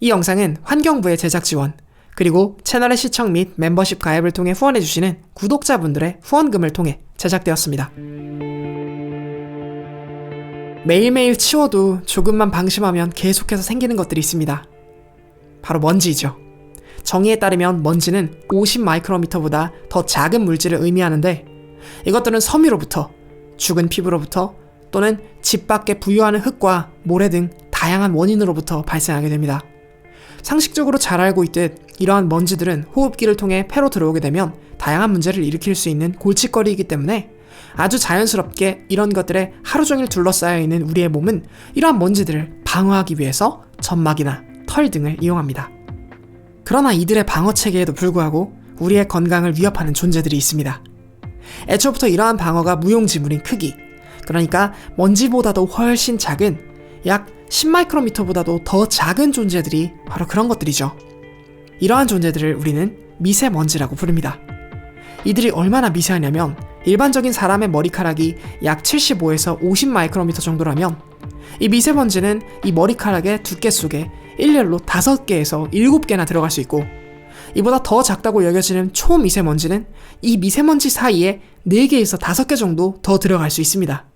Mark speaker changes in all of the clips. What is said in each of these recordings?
Speaker 1: 이 영상은 환경부의 제작 지원, 그리고 채널의 시청 및 멤버십 가입을 통해 후원해주시는 구독자분들의 후원금을 통해 제작되었습니다. 매일매일 치워도 조금만 방심하면 계속해서 생기는 것들이 있습니다. 바로 먼지이죠. 정의에 따르면 먼지는 50 마이크로미터보다 더 작은 물질을 의미하는데 이것들은 섬유로부터 죽은 피부로부터 또는 집 밖에 부유하는 흙과 모래 등 다양한 원인으로부터 발생하게 됩니다. 상식적으로 잘 알고 있듯 이러한 먼지들은 호흡기를 통해 폐로 들어오게 되면 다양한 문제를 일으킬 수 있는 골칫거리이기 때문에 아주 자연스럽게 이런 것들에 하루 종일 둘러싸여 있는 우리의 몸은 이러한 먼지들을 방어하기 위해서 점막이나 털 등을 이용합니다. 그러나 이들의 방어 체계에도 불구하고 우리의 건강을 위협하는 존재들이 있습니다. 애초부터 이러한 방어가 무용지물인 크기, 그러니까 먼지보다도 훨씬 작은 약 10마이크로미터보다도 더 작은 존재들이 바로 그런 것들이죠. 이러한 존재들을 우리는 미세먼지라고 부릅니다. 이들이 얼마나 미세하냐면 일반적인 사람의 머리카락이 약 75에서 50 마이크로미터 정도라면 이 미세먼지는 이 머리카락의 두께 속에 일렬로 5개에서 7개나 들어갈 수 있고 이보다 더 작다고 여겨지는 초미세먼지는 이 미세먼지 사이에 4개에서 5개 정도 더 들어갈 수 있습니다.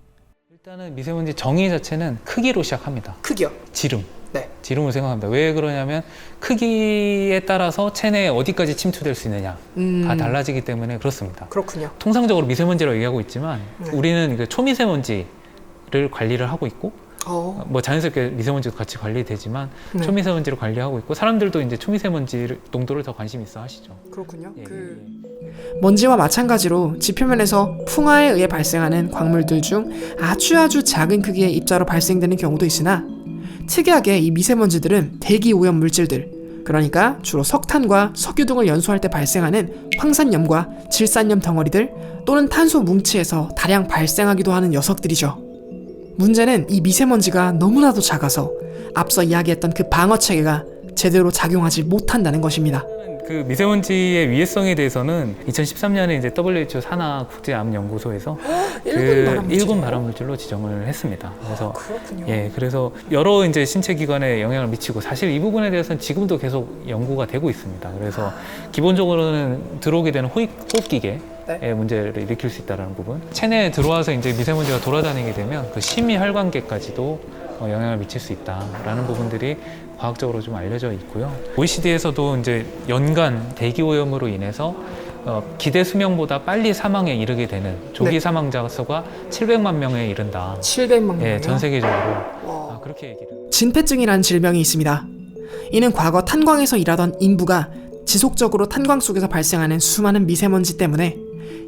Speaker 2: 일단은 미세먼지 정의 자체는 크기로 시작합니다.
Speaker 1: 크기요.
Speaker 2: 지름.
Speaker 1: 네.
Speaker 2: 지름을 생각합니다. 왜 그러냐면 크기에 따라서 체내에 어디까지 침투될 수 있느냐
Speaker 1: 음,
Speaker 2: 다 달라지기 때문에 그렇습니다.
Speaker 1: 그렇군요.
Speaker 2: 통상적으로 미세먼지라고 얘기하고 있지만
Speaker 1: 네.
Speaker 2: 우리는 그 초미세먼지를 관리를 하고 있고
Speaker 1: 어,
Speaker 2: 뭐 자연스럽게 미세먼지도 같이 관리되지만
Speaker 1: 네.
Speaker 2: 초미세먼지를 관리하고 있고 사람들도 이제 초미세먼지 농도를 더 관심 있어 하시죠.
Speaker 1: 그렇군요.
Speaker 2: 예,
Speaker 1: 그
Speaker 2: 예.
Speaker 1: 먼지와 마찬가지로 지표면에서 풍화에 의해 발생하는 광물들 중 아주 아주 작은 크기의 입자로 발생되는 경우도 있으나 특이하게 이 미세먼지들은 대기 오염 물질들 그러니까 주로 석탄과 석유 등을 연소할 때 발생하는 황산염과 질산염 덩어리들 또는 탄소 뭉치에서 다량 발생하기도 하는 녀석들이죠. 문제는 이 미세먼지가 너무나도 작아서 앞서 이야기했던 그 방어 체계가 제대로 작용하지 못한다는 것입니다.
Speaker 2: 그 미세먼지의 위해성에 대해서는 2013년에 이제 WHO 산하 국제암연구소에서 그 일군 발암물질로 지정을 했습니다. 그래서
Speaker 1: 그렇군요.
Speaker 2: 예, 그래서 여러 이제 신체 기관에 영향을 미치고 사실 이 부분에 대해서는 지금도 계속 연구가 되고 있습니다. 그래서 기본적으로는 들어오게 되는 호흡, 호흡기계
Speaker 1: 네.
Speaker 2: 의 문제를 일으킬 수 있다는 부분. 체내에 들어와서 이제 미세먼지가 돌아다니게 되면 그 심희혈관계까지도 어, 영향을 미칠 수 있다라는 부분들이 과학적으로 좀 알려져 있고요. OECD에서도 이제 연간 대기 오염으로 인해서 어, 기대 수명보다 빨리 사망에 이르게 되는 조기
Speaker 1: 네.
Speaker 2: 사망자 수가 700만 명에 이른다.
Speaker 1: 700만
Speaker 2: 예,
Speaker 1: 명이요?
Speaker 2: 전 세계적으로
Speaker 1: 와.
Speaker 2: 아, 그렇게 얘기를.
Speaker 1: 진폐증이라는 질병이 있습니다. 이는 과거 탄광에서 일하던 인부가 지속적으로 탄광 속에서 발생하는 수많은 미세먼지 때문에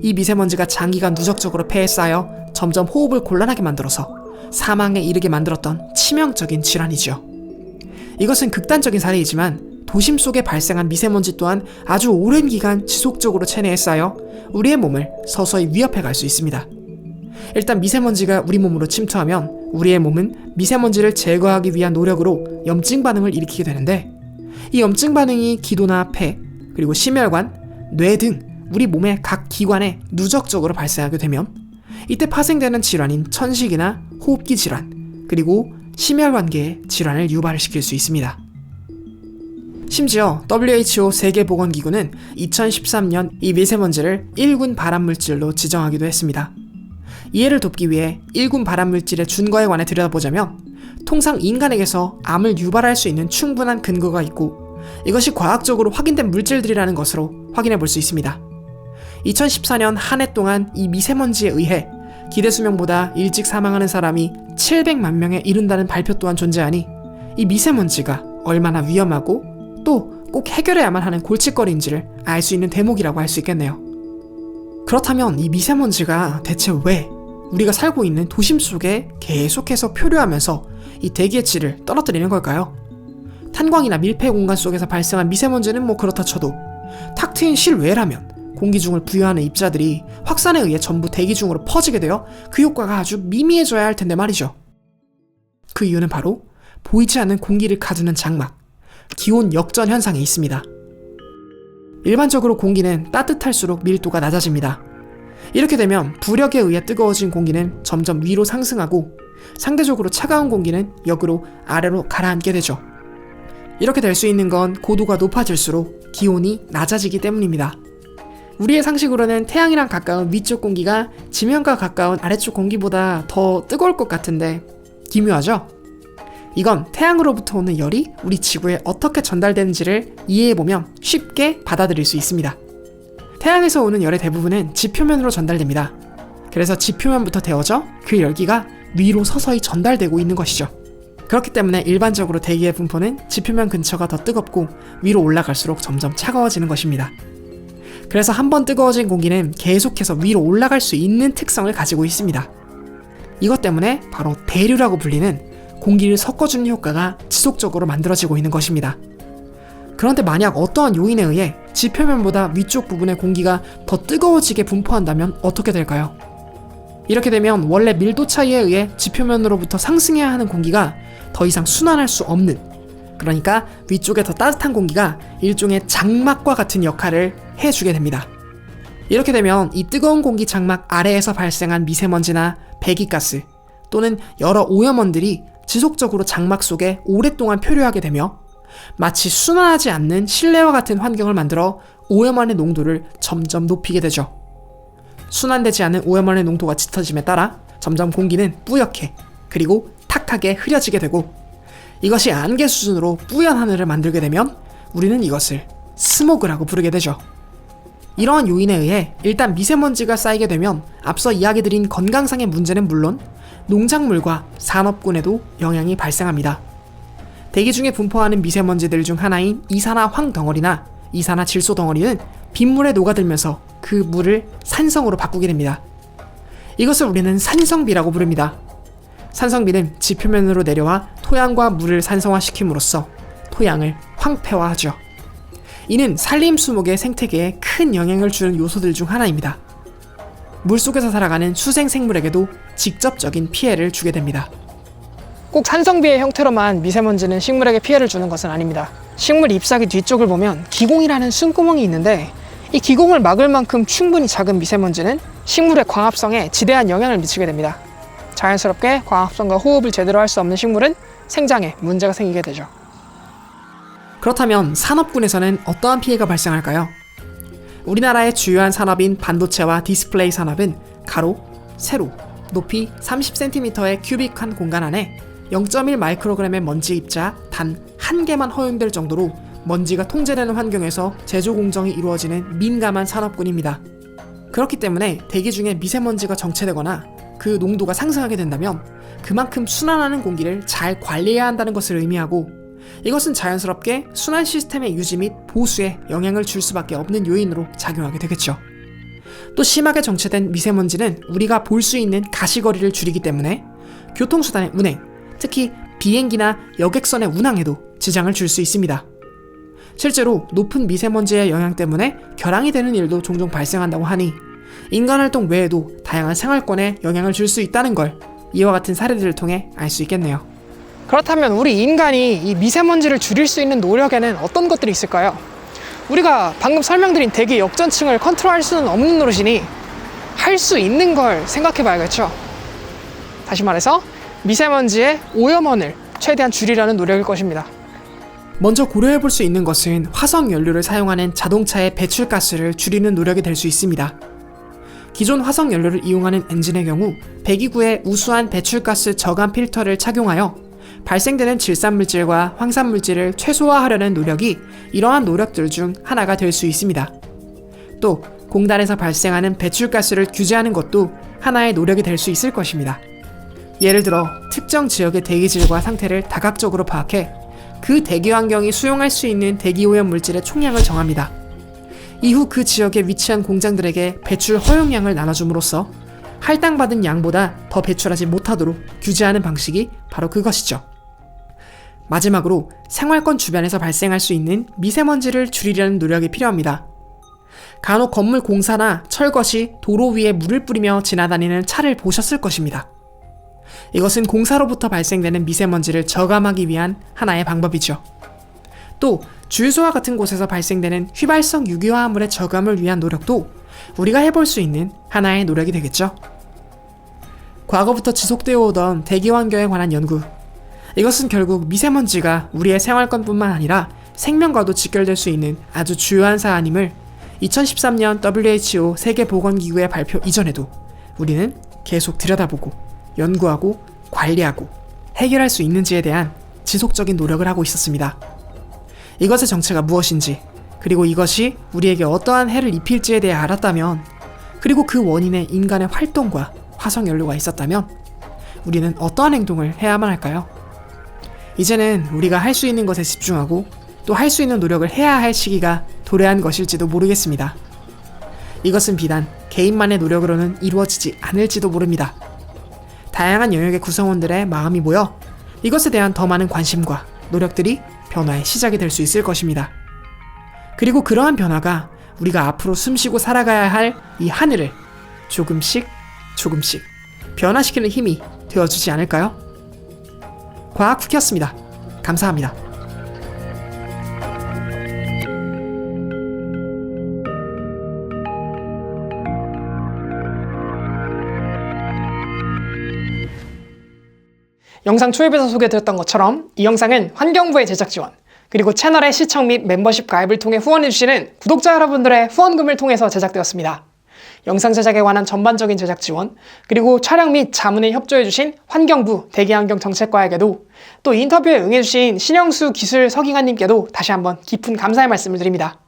Speaker 1: 이 미세먼지가 장기간 누적적으로 폐에 쌓여 점점 호흡을 곤란하게 만들어서 사망에 이르게 만들었던 치명적인 질환이죠. 이것은 극단적인 사례이지만 도심 속에 발생한 미세먼지 또한 아주 오랜 기간 지속적으로 체내에 쌓여 우리의 몸을 서서히 위협해 갈 수 있습니다. 일단 미세먼지가 우리 몸으로 침투하면 우리의 몸은 미세먼지를 제거하기 위한 노력으로 염증 반응을 일으키게 되는데 이 염증 반응이 기도나 폐 그리고 심혈관, 뇌 등 우리 몸의 각 기관에 누적적으로 발생하게 되면 이때 파생되는 질환인 천식이나 호흡기 질환 그리고 심혈관계의 질환을 유발을 시킬 수 있습니다. 심지어 WHO 세계보건기구는 2013년 이 미세먼지를 1군 발암물질로 지정하기도 했습니다. 이해를 돕기 위해 1군 발암물질의 준거에 관해 들여다보자면 통상 인간에게서 암을 유발할 수 있는 충분한 근거가 있고 이것이 과학적으로 확인된 물질들이라는 것으로 확인해 볼 수 있습니다. 2014년 한 해 동안 이 미세먼지에 의해 기대 수명보다 일찍 사망하는 사람이 700만 명에 이른다는 발표 또한 존재하니 이 미세먼지가 얼마나 위험하고 또 꼭 해결해야만 하는 골칫거리인지를 알 수 있는 대목이라고 할 수 있겠네요. 그렇다면 이 미세먼지가 대체 왜 우리가 살고 있는 도심 속에 계속해서 표류하면서 이 대기의 질을 떨어뜨리는 걸까요? 탄광이나 밀폐 공간 속에서 발생한 미세먼지는 뭐 그렇다 쳐도 탁 트인 실외라면 공기 중을 부여하는 입자들이 확산에 의해 전부 대기 중으로 퍼지게 되어 그 효과가 아주 미미해져야 할 텐데 말이죠. 그 이유는 바로 보이지 않는 공기를 가두는 장막, 기온 역전 현상에 있습니다. 일반적으로 공기는 따뜻할수록 밀도가 낮아집니다. 이렇게 되면 부력에 의해 뜨거워진 공기는 점점 위로 상승하고 상대적으로 차가운 공기는 역으로 아래로 가라앉게 되죠. 이렇게 될 수 있는 건 고도가 높아질수록 기온이 낮아지기 때문입니다. 우리의 상식으로는 태양이랑 가까운 위쪽 공기가 지면과 가까운 아래쪽 공기보다 더 뜨거울 것 같은데 기묘하죠? 이건 태양으로부터 오는 열이 우리 지구에 어떻게 전달되는지를 이해해보면 쉽게 받아들일 수 있습니다. 태양에서 오는 열의 대부분은 지표면으로 전달됩니다. 그래서 지표면부터 데워져 그 열기가 위로 서서히 전달되고 있는 것이죠. 그렇기 때문에 일반적으로 대기의 분포는 지표면 근처가 더 뜨겁고 위로 올라갈수록 점점 차가워지는 것입니다. 그래서 한 번 뜨거워진 공기는 계속해서 위로 올라갈 수 있는 특성을 가지고 있습니다. 이것 때문에 바로 대류라고 불리는 공기를 섞어주는 효과가 지속적으로 만들어지고 있는 것입니다. 그런데 만약 어떠한 요인에 의해 지표면보다 위쪽 부분의 공기가 더 뜨거워지게 분포한다면 어떻게 될까요? 이렇게 되면 원래 밀도 차이에 의해 지표면으로부터 상승해야 하는 공기가 더 이상 순환할 수 없는 그러니까 위쪽에 더 따뜻한 공기가 일종의 장막과 같은 역할을 해주게 됩니다. 이렇게 되면 이 뜨거운 공기 장막 아래에서 발생한 미세먼지나 배기가스 또는 여러 오염원들이 지속적으로 장막 속에 오랫동안 표류하게 되며 마치 순환하지 않는 실내와 같은 환경을 만들어 오염원의 농도를 점점 높이게 되죠. 순환되지 않은 오염원의 농도가 짙어짐에 따라 점점 공기는 뿌옇게 그리고 탁하게 흐려지게 되고 이것이 안개 수준으로 뿌연 하늘을 만들게 되면 우리는 이것을 스모그라고 부르게 되죠. 이러한 요인에 의해 일단 미세먼지가 쌓이게 되면 앞서 이야기 드린 건강상의 문제는 물론 농작물과 산업군에도 영향이 발생합니다. 대기 중에 분포하는 미세먼지들 중 하나인 이산화 황 덩어리나 이산화 질소 덩어리는 빗물에 녹아들면서 그 물을 산성으로 바꾸게 됩니다. 이것을 우리는 산성비라고 부릅니다. 산성비는 지표면으로 내려와 토양과 물을 산성화시킴으로써 토양을 황폐화하죠. 이는 산림 수목의 생태계에 큰 영향을 주는 요소들 중 하나입니다. 물속에서 살아가는 수생 생물에게도 직접적인 피해를 주게 됩니다.
Speaker 3: 꼭 산성비의 형태로만 미세먼지는 식물에게 피해를 주는 것은 아닙니다. 식물 잎사귀 뒤쪽을 보면 기공이라는 숨구멍이 있는데 이 기공을 막을 만큼 충분히 작은 미세먼지는 식물의 광합성에 지대한 영향을 미치게 됩니다. 자연스럽게 광합성과 호흡을 제대로 할 수 없는 식물은 생장에 문제가 생기게 되죠.
Speaker 1: 그렇다면 산업군에서는 어떠한 피해가 발생할까요? 우리나라의 주요한 산업인 반도체와 디스플레이 산업은 가로, 세로, 높이 30cm의 큐빅한 공간 안에 0.1 마이크로그램의 먼지 입자 단 한 개만 허용될 정도로 먼지가 통제되는 환경에서 제조 공정이 이루어지는 민감한 산업군입니다. 그렇기 때문에 대기 중에 미세먼지가 정체되거나 그 농도가 상승하게 된다면 그만큼 순환하는 공기를 잘 관리해야 한다는 것을 의미하고 이것은 자연스럽게 순환 시스템의 유지 및 보수에 영향을 줄 수밖에 없는 요인으로 작용하게 되겠죠. 또 심하게 정체된 미세먼지는 우리가 볼 수 있는 가시거리를 줄이기 때문에 교통수단의 운행, 특히 비행기나 여객선의 운항에도 지장을 줄 수 있습니다. 실제로 높은 미세먼지의 영향 때문에 결항이 되는 일도 종종 발생한다고 하니 인간 활동 외에도 다양한 생활권에 영향을 줄 수 있다는 걸 이와 같은 사례들을 통해 알 수 있겠네요.
Speaker 3: 그렇다면 우리 인간이 이 미세먼지를 줄일 수 있는 노력에는 어떤 것들이 있을까요? 우리가 방금 설명드린 대기 역전층을 컨트롤할 수는 없는 노릇이니 할 수 있는 걸 생각해 봐야겠죠. 다시 말해서 미세먼지의 오염원을 최대한 줄이려는 노력일 것입니다.
Speaker 1: 먼저 고려해 볼 수 있는 것은 화석 연료를 사용하는 자동차의 배출가스를 줄이는 노력이 될 수 있습니다. 기존 화석 연료를 이용하는 엔진의 경우 배기구에 우수한 배출가스 저감 필터를 착용하여 발생되는 질산물질과 황산물질을 최소화하려는 노력이 이러한 노력들 중 하나가 될 수 있습니다. 또 공단에서 발생하는 배출가스를 규제하는 것도 하나의 노력이 될 수 있을 것입니다. 예를 들어 특정 지역의 대기질과 상태를 다각적으로 파악해 그 대기 환경이 수용할 수 있는 대기 오염 물질의 총량을 정합니다. 이후 그 지역에 위치한 공장들에게 배출 허용량을 나눠줌으로써 할당받은 양보다 더 배출하지 못하도록 규제하는 방식이 바로 그것이죠. 마지막으로 생활권 주변에서 발생할 수 있는 미세먼지를 줄이려는 노력이 필요합니다. 간혹 건물 공사나 철거 시 도로 위에 물을 뿌리며 지나다니는 차를 보셨을 것입니다. 이것은 공사로부터 발생되는 미세먼지를 저감하기 위한 하나의 방법이죠. 또 주유소와 같은 곳에서 발생되는 휘발성 유기화합물의 저감을 위한 노력도 우리가 해볼 수 있는 하나의 노력이 되겠죠. 과거부터 지속되어 오던 대기 환경에 관한 연구.
Speaker 4: 이것은 결국 미세먼지가 우리의 생활권뿐만 아니라 생명과도 직결될 수 있는 아주 주요한 사안임을 2013년 WHO 세계보건기구의 발표 이전에도 우리는 계속 들여다보고 연구하고 관리하고 해결할 수 있는지에 대한 지속적인 노력을 하고 있었습니다. 이것의 정체가 무엇인지, 그리고 이것이 우리에게 어떠한 해를 입힐지에 대해 알았다면, 그리고 그 원인에 인간의 활동과 화석연료가 있었다면, 우리는 어떠한 행동을 해야만 할까요? 이제는 우리가 할 수 있는 것에 집중하고 또 할 수 있는 노력을 해야 할 시기가 도래한 것일지도 모르겠습니다. 이것은 비단 개인만의 노력으로는 이루어지지 않을지도 모릅니다. 다양한 영역의 구성원들의 마음이 모여 이것에 대한 더 많은 관심과 노력들이 변화의 시작이 될 수 있을 것입니다. 그리고 그러한 변화가 우리가 앞으로 숨쉬고 살아가야 할 이 하늘을 조금씩 조금씩 변화시키는 힘이 되어주지 않을까요? 과학 후키였습니다. 감사합니다.
Speaker 1: 영상 초입에서 소개드렸던 것처럼 이 영상은 환경부의 제작 지원 그리고 채널의 시청 및 멤버십 가입을 통해 후원해주시는 구독자 여러분들의 후원금을 통해서 제작되었습니다. 영상 제작에 관한 전반적인 제작 지원, 그리고 촬영 및 자문에 협조해주신 환경부 대기환경정책과에게도 또 인터뷰에 응해주신 신영수 기술 서기관님께도 다시 한번 깊은 감사의 말씀을 드립니다.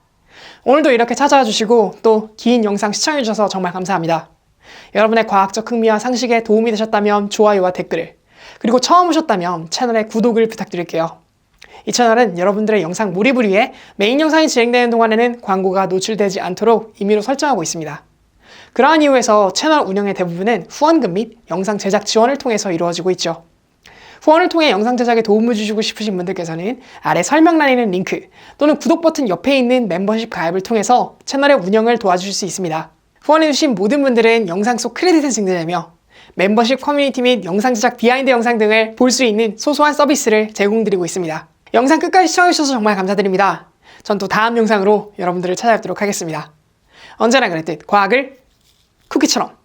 Speaker 1: 오늘도 이렇게 찾아와 주시고 또 긴 영상 시청해주셔서 정말 감사합니다. 여러분의 과학적 흥미와 상식에 도움이 되셨다면 좋아요와 댓글을, 그리고 처음 오셨다면 채널의 구독을 부탁드릴게요. 이 채널은 여러분들의 영상 몰입을 위해 메인 영상이 진행되는 동안에는 광고가 노출되지 않도록 임의로 설정하고 있습니다. 그러한 이유에서 채널 운영의 대부분은 후원금 및 영상 제작 지원을 통해서 이루어지고 있죠. 후원을 통해 영상 제작에 도움을 주시고 싶으신 분들께서는 아래 설명란에 있는 링크 또는 구독 버튼 옆에 있는 멤버십 가입을 통해서 채널의 운영을 도와주실 수 있습니다. 후원해주신 모든 분들은 영상 속 크레딧을 증대되며 멤버십 커뮤니티 및 영상 제작 비하인드 영상 등을 볼 수 있는 소소한 서비스를 제공드리고 있습니다. 영상 끝까지 시청해주셔서 정말 감사드립니다. 전 또 다음 영상으로 여러분들을 찾아뵙도록 하겠습니다. 언제나 그랬듯 과학을 쿠키처럼